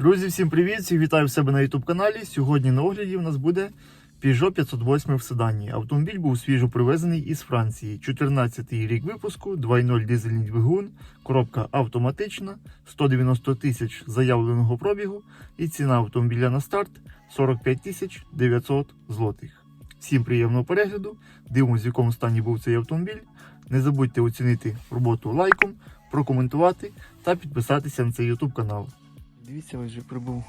Друзі, всім привіт! Всіх вітаю в себе на YouTube каналі. Сьогодні на огляді у нас буде Peugeot 508 в седані. Автомобіль був свіжо привезений із Франції. 14 й рік випуску, 2.0 дизельний двигун, коробка автоматична, 190 тисяч заявленого пробігу і ціна автомобіля на старт 45 тисяч 900 злотих. Всім приємного перегляду. Дивимось, в якому стані був цей автомобіль. Не забудьте оцінити роботу лайком, прокоментувати та підписатися на цей YouTube канал. Дивіться, ось вже прибув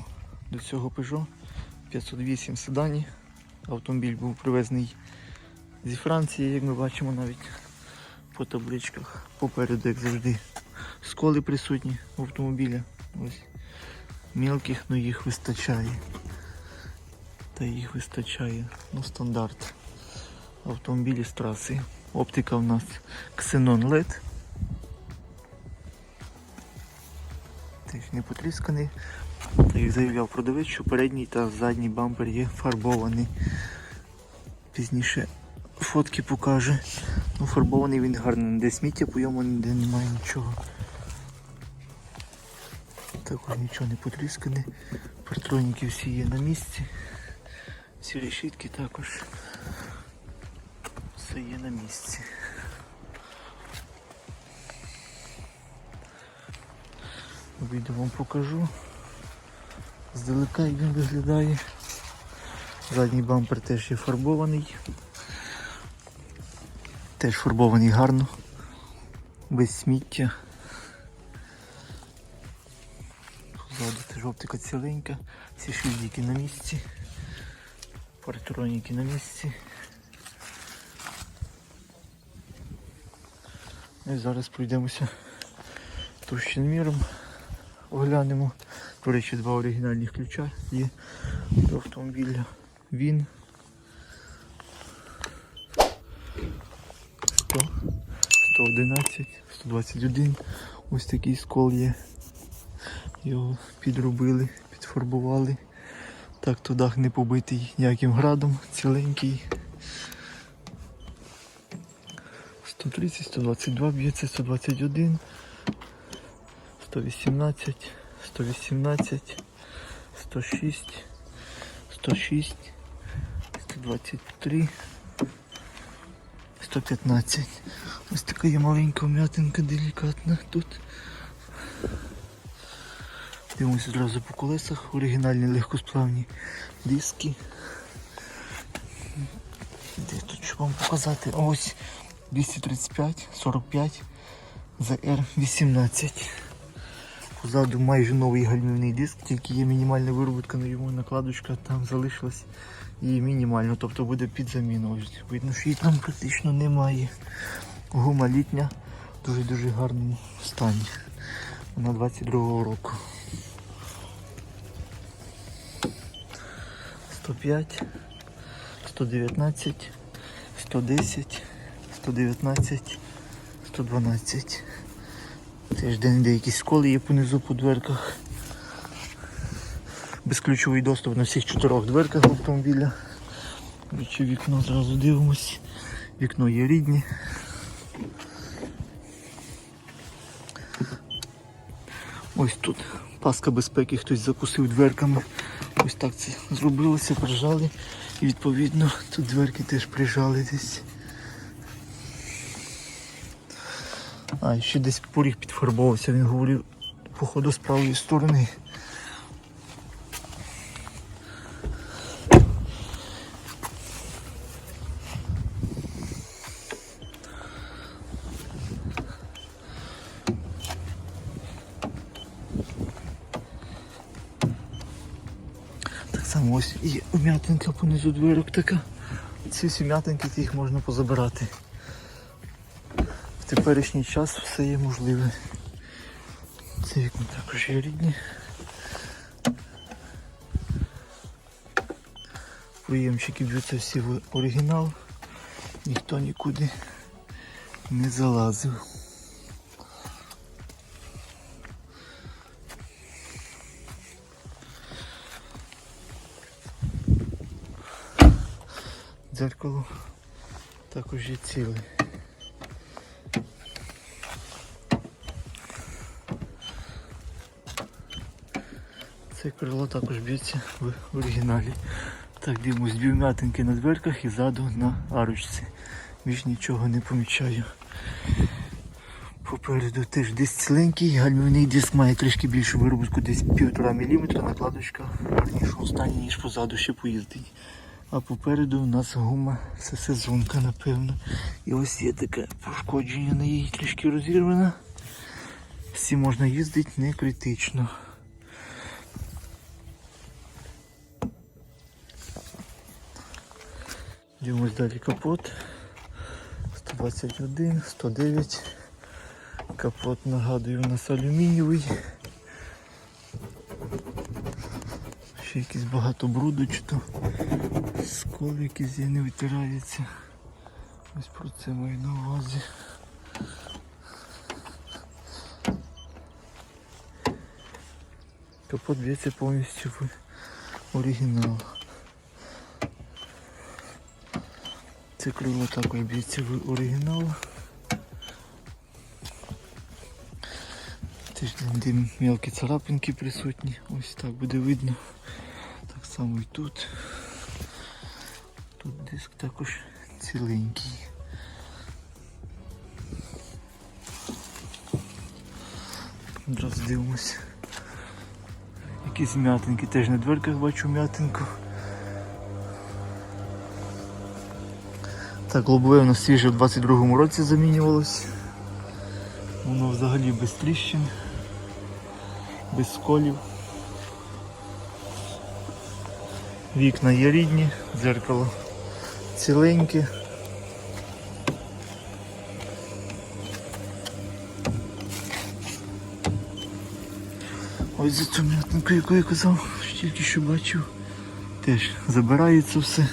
до цього Peugeot 508 седані. Автомобіль був привезений зі Франції, як ми бачимо навіть по табличках. Попереду, як завжди, сколи присутні в автомобілі. Ось мілких, але їх вистачає. Та їх вистачає. Ну, стандарт. Автомобілі з траси. Оптика у нас Xenon LED. Не потрісканий. Як заявляв продавець, що передній та задній бампер є фарбований. Пізніше фотки покаже. Ну, фарбований він гарний, ніде сміття по йому ніде немає нічого. Також нічого не потріскане. Партроніки всі є на місці. Всі решітки також. Все є на місці. Відео вам покажу. Здалека як він виглядає. Задній бампер теж є фарбований. Теж фарбований гарно, без сміття. Позаду теж оптика ціленька, всі шильдики на місці, партроніки на місці. Ну І зараз пройдемося товщинміром оглянемо. До речі, два оригінальних ключа є до автомобіля. Він 100, 111, 121. Ось такий скол є. Його підробили, підфарбували. Так, то дах не побитий ніяким градом, ціленький. 130, 122 б'ється, 121. 118, 118, 106, 106, 123, 115. Ось така є маленька вм'ятинка делікатна тут. Дивимося одразу по колесах, оригінальні легкосплавні диски. Де тут що вам показати? Ось 235, 45, ZR 18. Позаду майже новий гальмівний диск, тільки є мінімальна виробітка на йому накладочка там залишилась і мінімально, тобто буде під заміну. Видно, що її там практично немає. Гума літня в дуже-дуже гарному стані. Вона 22-го року. 105, 119, 110, 119, 112. Теж де якісь сколи є понизу по дверках. Безключовий доступ на всіх чотирьох дверках автомобіля. Коротше, вікно зразу дивимось. Вікно є рідні. Ось тут паска безпеки, хтось закусив дверками. Ось так це зробилося, прижали. І відповідно тут дверки теж прижали десь. А, ще десь поріг підфарбовувався, він говорив, походу з правої сторони. Так само ось і вм'ятинка понизу дверок така. Ці всі м'ятинки, їх можна позабирати. Теперішній час все є можливе. Це вікна також є рідні. Приємчики б'ються всі в оригінал. Ніхто нікуди не залазив. Дзеркало також є ціле. Це крило також б'ється в оригіналі. Так, дивимось дві вм'ятинки на дверках і ззаду на арочці. Більш нічого не помічаю. Попереду теж десь ціленький, гальмівний диск має трішки більшу виробку, десь 1,5 мм, накладочка в стані, ніж позаду ще поїздить. А попереду у нас гума це сезонка, напевно. І ось є таке пошкодження на їй трішки розірвана. Всі можна їздити не критично. Дивимось далі капот. 121, 109. Капот нагадую у нас алюмінієвий. Ще якісь багато бруду чи то сколи якісь не витираються. Ось про це маю на увазі. Капот б'ється повністю в оригінал. Це крило також б'ється оригінал. Теж де мелкі царапинки присутні. Ось так буде видно. Так само і тут. Тут диск також ціленький. Одразу дивимось. Якісь м'ятинки, теж на дверках бачу м'ятинку. Так, лобове у свіже в 22-му році замінювалось. Воно взагалі без тріщин, без сколів. Вікна є рідні, дзеркало ціленьке. Ось за цю м'ятинку, яку я казав, тільки що бачив, теж забирається все.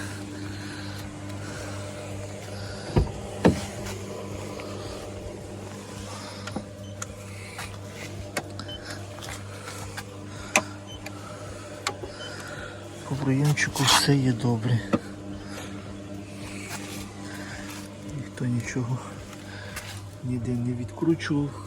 По приємчику все є добре. Ніхто нічого ніде не відкручував.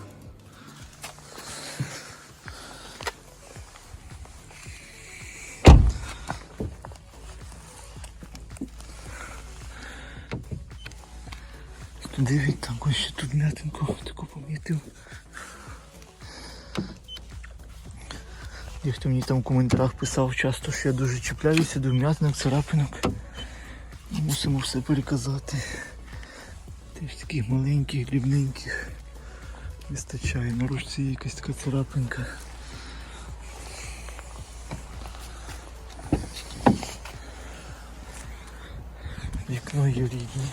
Дивіть, там ось ще тут м'ятинку таку помітив. Мені там в коментарях писав часто, що я дуже чіпляюся до м'ятинок, царапинок. Мусимо все переказати. Теж таких маленьких, дрібненьких. Вистачає. На ручці якась така царапинка. Вікно є рідні.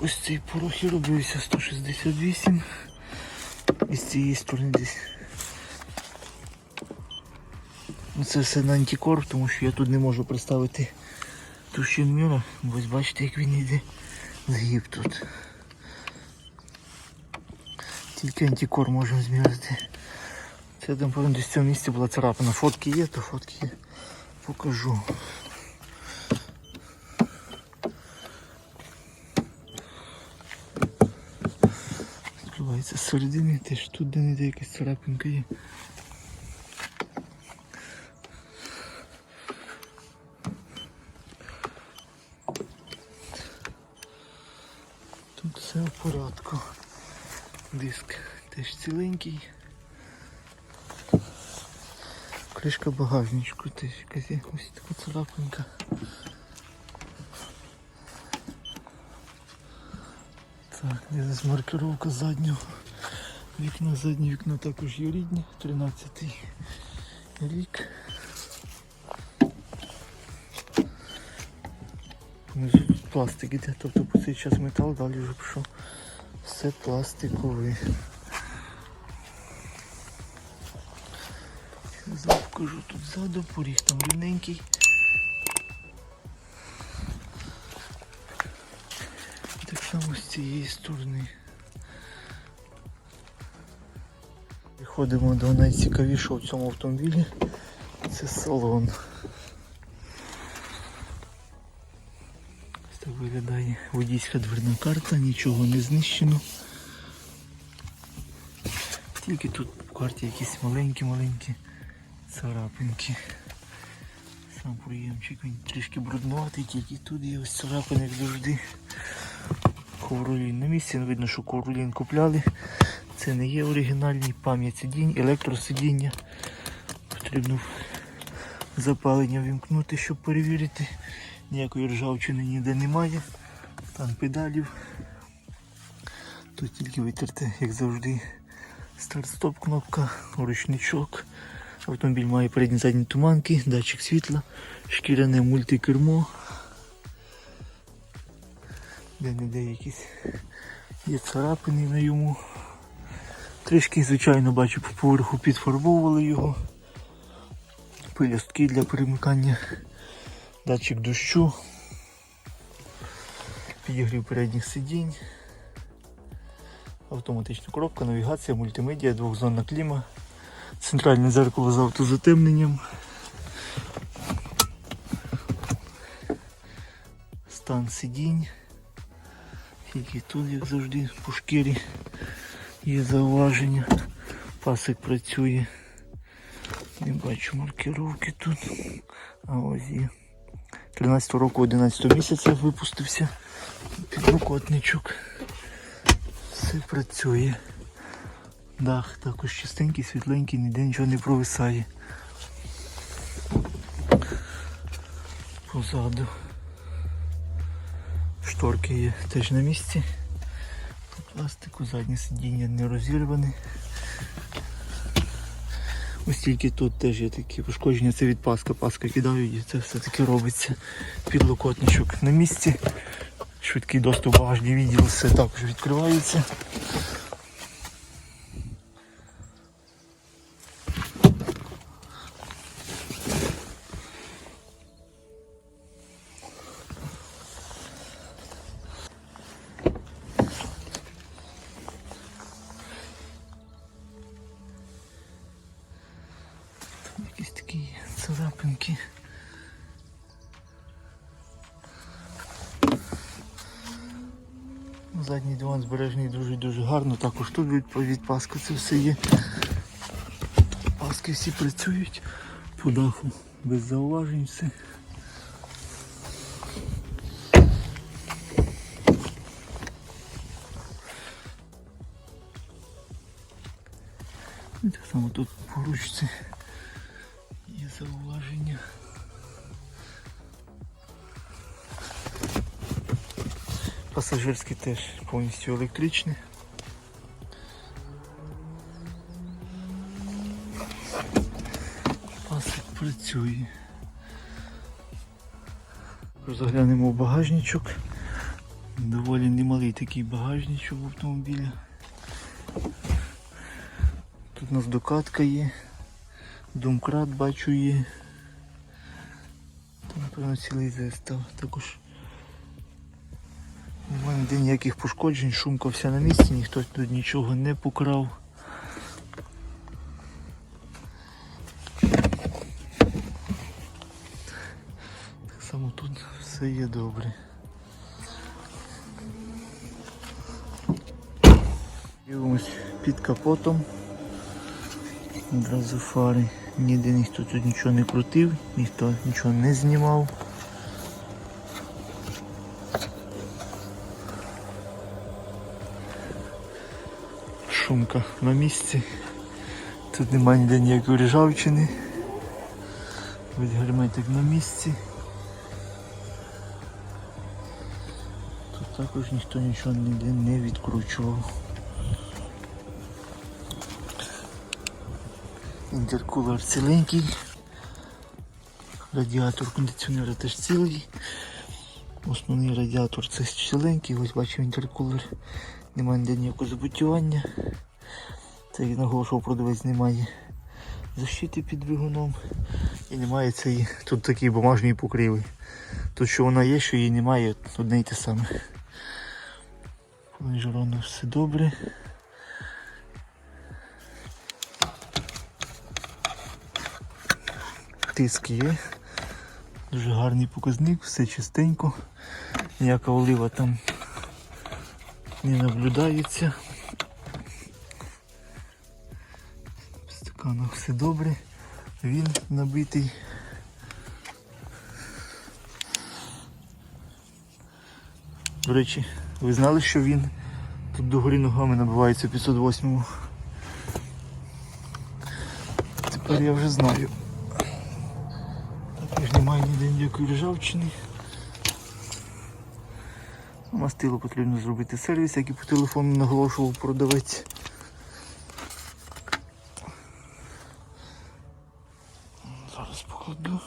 Ось цей порох і робився 168. І з цієї сторони десь. Ну, Це все на антикор, тому що я тут не можу представити товщину міра. Ось бачите, як він йде згиб тут. Тільки антикор можемо змірити. Це там повинно десь в цьому місці була царапина. Фотки є, то фотки є. Покажу. Відкривається з середини, теж тут де не якась царапинка є. Тут все в порядку. Диск теж ціленький. Кришка багажничку теж якась. Ось така царапинка. Так, де маркировка заднього вікна. Заднє вікно також є рідне, 13 рік. Пластик іде, тобто по цей час метал, далі вже пішов все пластикове. Зараз покажу тут ззаду, поріг там рівненький. Саме з цієї сторони. Приходимо до найцікавішого в цьому автомобілі. Це салон. Ось так виглядає водійська дверна карта, нічого не знищено. Тільки тут по карті якісь маленькі-маленькі царапинки. Сам приємчик він трішки бруднуватий, тільки тут є ось царапинок завжди. Ковролін на місці, видно, що ковролін купляли. Це не є оригінальний пам'ять сидінь, електросидіння. Потрібно запалення вімкнути, щоб перевірити. Ніякої ржавчини ніде немає. Стан педалів. Тут тільки витерти, як завжди, старт-стоп кнопка, ручничок. Автомобіль має передні задні туманки, датчик світла, шкіряне мультикермо. Де-не-де якісь є царапини на йому. Трішки, звичайно, бачу, по поверху підфарбовували його. Пилюстки для перемикання, датчик дощу, підігрів передніх сидінь, автоматична коробка, навігація, мультимедіа, двохзонна кліма, центральне зеркало з автозатемненням. Стан сидінь. Тільки тут, як завжди, по шкірі є зауваження. Пасик працює. Не бачу маркировки тут. А ось є. 13 року 11 місяця випустився підлокотничок. Все працює. Дах також чистенький, світленький, ніде нічого не провисає. Позаду. Шторки є теж на місці. По пластику, заднє сидіння не розірване. Ось тільки тут теж є такі пошкодження, це від паска, паска кидають і це все таки робиться. Підлокотничок на місці. Швидкий доступ багажні відділ, все також відкривається. Тут від, від паска це все є. Паски всі працюють по даху без зауважень все. І так само тут по ручці є зауваження. Пасажирський теж повністю електричний. Працює. Заглянемо в багажничок. Доволі немалий такий багажничок в автомобілі. Тут у нас докатка є, домкрат бачу є. Там, напевно, цілий застав. Також немає ніде ніяких пошкоджень, шумка вся на місці, ніхто тут нічого не покрав. Так само тут все добре. Дивимось під капотом. Одразу фари. Ніде ніхто тут нічого не крутив, ніхто нічого не знімав. Шумка на місці. Тут немає ніде ніякої ржавчини. Ось герметик на місці. Також ніхто нічого ніде не відкручував. Інтеркулер ціленький. Радіатор кондиціонера теж цілий. Основний радіатор це ціленький, ось бачимо інтеркулер. Немає ніде ніякого забутювання. Це як наголошував продавець немає защити під двигуном. І немає цієї, тут такі бумажні покриви. Тут що вона є, що її немає, одне й те саме більш-менш все добре. Тиск є, дуже гарний показник, все чистенько, ніяка олива там не наблюдається. В стаканах все добре, він набитий. До речі, ви знали, що він тут догорі ногами набивається 508-му? Тепер я вже знаю. Також немає ніде ніякої ржавчини. Мастило потрібно зробити сервіс, як і по телефону наголошував продавець. Зараз покладу.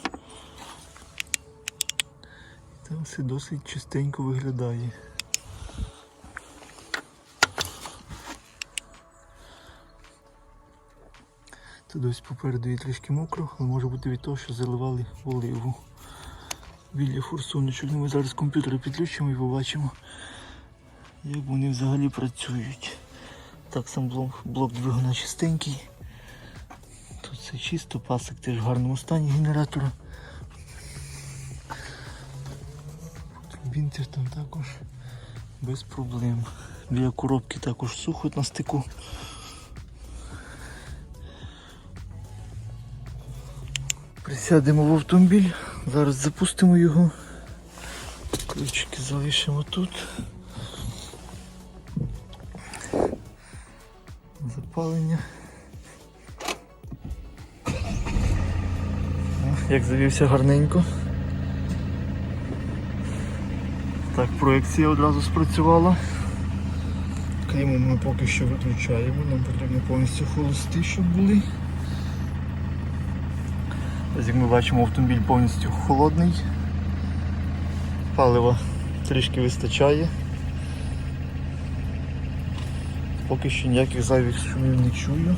Там все досить чистенько виглядає. Тут ось попереду є трішки мокро, але може бути від того, що заливали оливу. Біля форсуночок. Ну, Ми зараз комп'ютери підключимо і побачимо, як вони взагалі працюють. Так, сам блок, блок двигуна чистенький. Тут все чисто, пасик теж в гарному стані генератора. Бінтер там також без проблем. Біля коробки також сухо на стику. Присядемо в автомобіль, зараз запустимо його. Ключики залишимо тут. Запалення. Як завівся гарненько. Так, проекція одразу спрацювала. Кліму ми поки що виключаємо, нам потрібно повністю холости, щоб були. Як ми бачимо, автомобіль повністю холодний. Палива трішки вистачає. Поки що ніяких зайвих шумів не чую.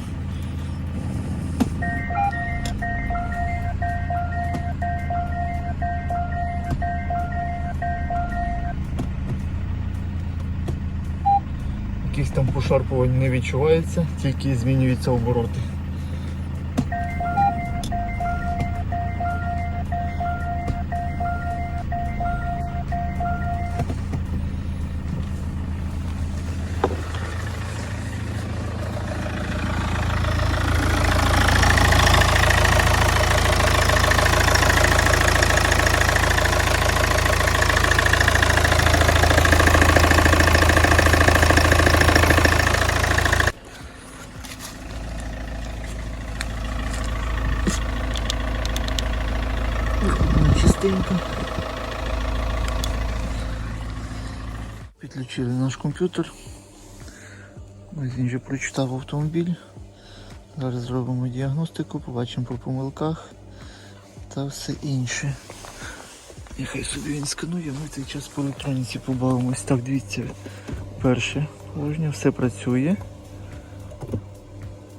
Якісь там пошарпувань не відчувається, тільки змінюються обороти. Наш комп'ютер. Він вже прочитав автомобіль. Зараз зробимо діагностику, побачимо по помилках та все інше. Нехай собі він сканує, ми цей час по електроніці побавимось. Так, дивіться, перше положення, все працює.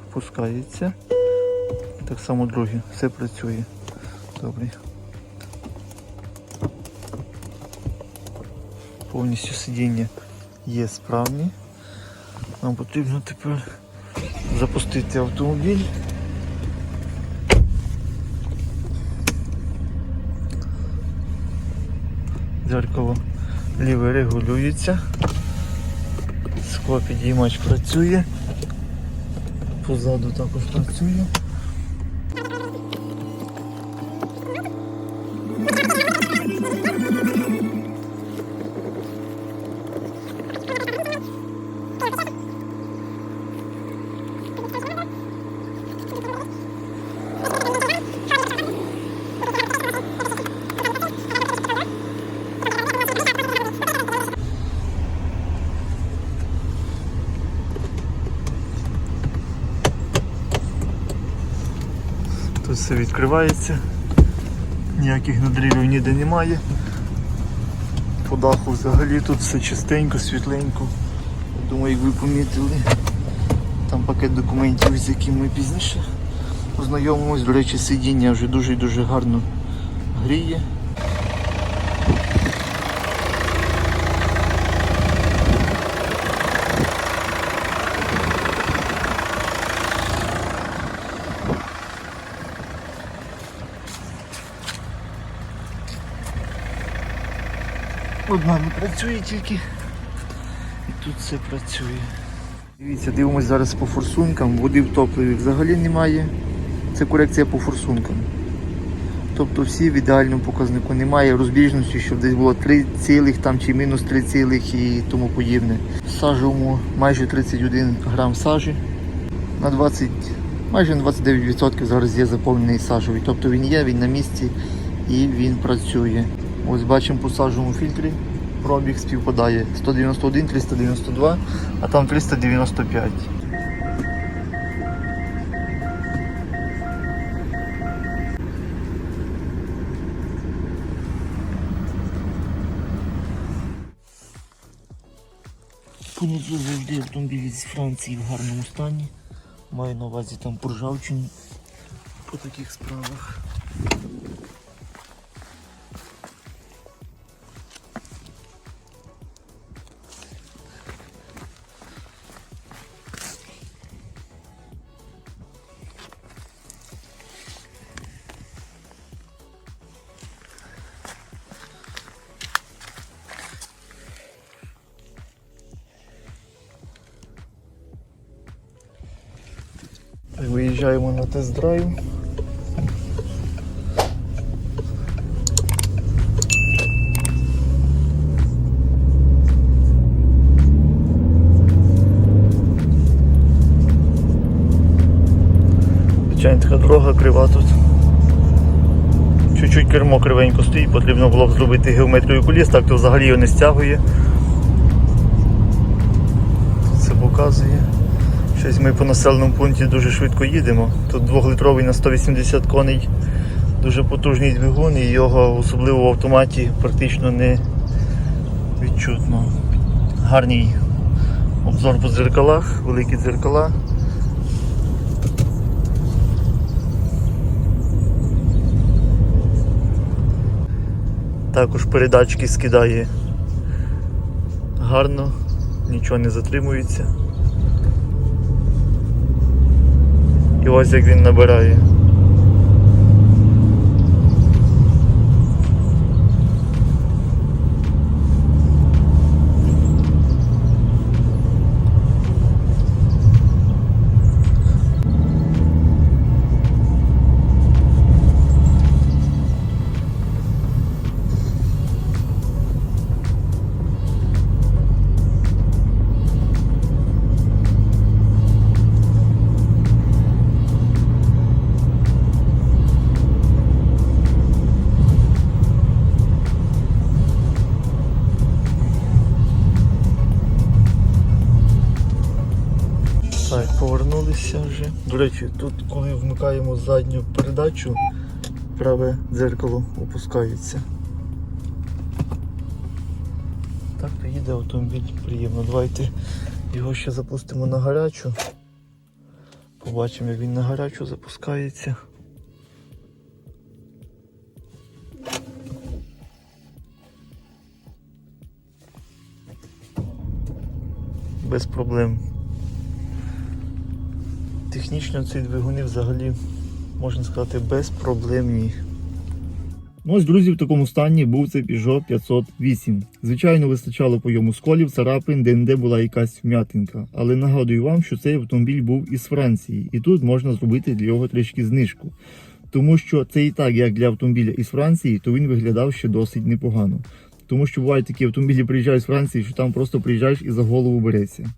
Впускається. Так само друге, все працює. Добре. Повністю сидіння є справні. Нам потрібно тепер запустити автомобіль. Дзеркало ліве регулюється. Скло підіймач працює. Позаду також працює. Все відкривається, ніяких надрілів ніде немає. По даху взагалі тут все чистенько, світленько. Думаю, як ви помітили, там пакет документів, з яким ми пізніше ознайомимось. До речі, сидіння вже дуже дуже гарно гріє. Одна не працює тільки. І тут все працює. Дивіться, дивимось зараз по форсункам. Води в топливі взагалі немає. Це корекція по форсункам. Тобто всі в ідеальному показнику немає розбіжності, щоб десь було 3 цілих там чи мінус 3 цілих і тому подібне. Сажуємо майже 31 грам сажі на 20, майже на 29% зараз є заповнений сажовий. Тобто він є, він на місці і він працює. Ось бачимо по сажовому фільтрі. Пробіг співпадає 191, 392, а там 395. Понеджу завжди автомобілі з Франції в гарному стані. Маю на увазі там поржавчині по таких справах. Звичайно, така дорога крива тут. Чуть-чуть кермо кривенько стоїть, потрібно було б зробити геометрію коліс, так то взагалі його не стягує. Це показує. Щось ми по населеному пункті дуже швидко їдемо. Тут 2-литровий на 180 коней, дуже потужний двигун і його особливо в автоматі практично не відчутно. Гарний обзор по дзеркалах, великі дзеркала. Також передачки скидає гарно, нічого не затримується. І ось як він набирає. Повернулися вже. До речі, тут коли вмикаємо задню передачу, праве дзеркало опускається. Так їде автомобіль приємно. Давайте його ще запустимо на гарячу. Побачимо, як він на гарячу запускається. Без проблем. Технічно ці двигуни взагалі, можна сказати, безпроблемні. Ось, друзі, в такому стані був цей Peugeot 508. Звичайно, вистачало по йому сколів, царапин, де-не-де була якась вм'ятинка. Але нагадую вам, що цей автомобіль був із Франції, і тут можна зробити для його трішки знижку. Тому що це і так, як для автомобіля із Франції, то він виглядав ще досить непогано. Тому що бувають такі автомобілі, приїжджають з Франції, що там просто приїжджаєш і за голову береться.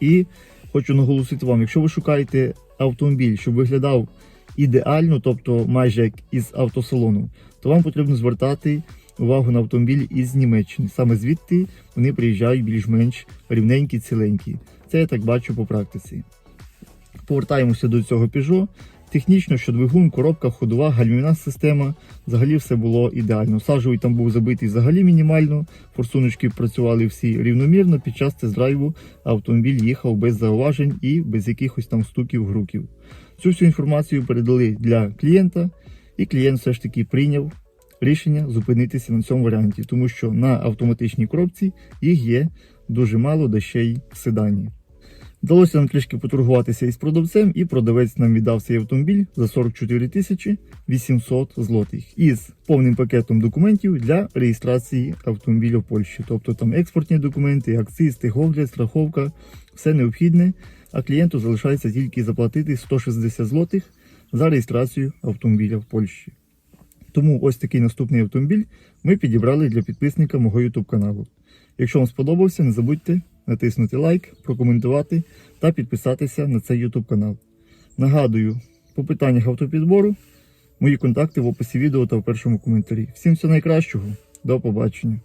І хочу наголосити вам, якщо ви шукаєте автомобіль, щоб виглядав ідеально, тобто майже як із автосалону, то вам потрібно звертати увагу на автомобіль із Німеччини. Саме звідти вони приїжджають більш-менш рівненькі, ціленькі. Це я так бачу по практиці. Повертаємося до цього Peugeot. Технічно, що двигун, коробка, ходова, гальмівна система, взагалі все було ідеально. Сажовий там був забитий взагалі мінімально, форсуночки працювали всі рівномірно. Під час тест-драйву автомобіль їхав без зауважень і без якихось там стуків, груків. Цю всю інформацію передали для клієнта, і клієнт все ж таки прийняв рішення зупинитися на цьому варіанті, тому що на автоматичній коробці їх є дуже мало, да ще й в седані. Вдалося нам трішки поторгуватися із продавцем, і продавець нам віддав цей автомобіль за 44 тисячі 800 злотих із повним пакетом документів для реєстрації автомобіля в Польщі. Тобто там експортні документи, акциз, техогляд, страховка, все необхідне. А клієнту залишається тільки заплатити 160 злотих за реєстрацію автомобіля в Польщі. Тому ось такий наступний автомобіль ми підібрали для підписника мого YouTube каналу. Якщо вам сподобався, не забудьте натиснути лайк, прокоментувати та підписатися на цей YouTube канал. Нагадую, по питаннях автопідбору мої контакти в описі відео та в першому коментарі. Всім всього найкращого, до побачення.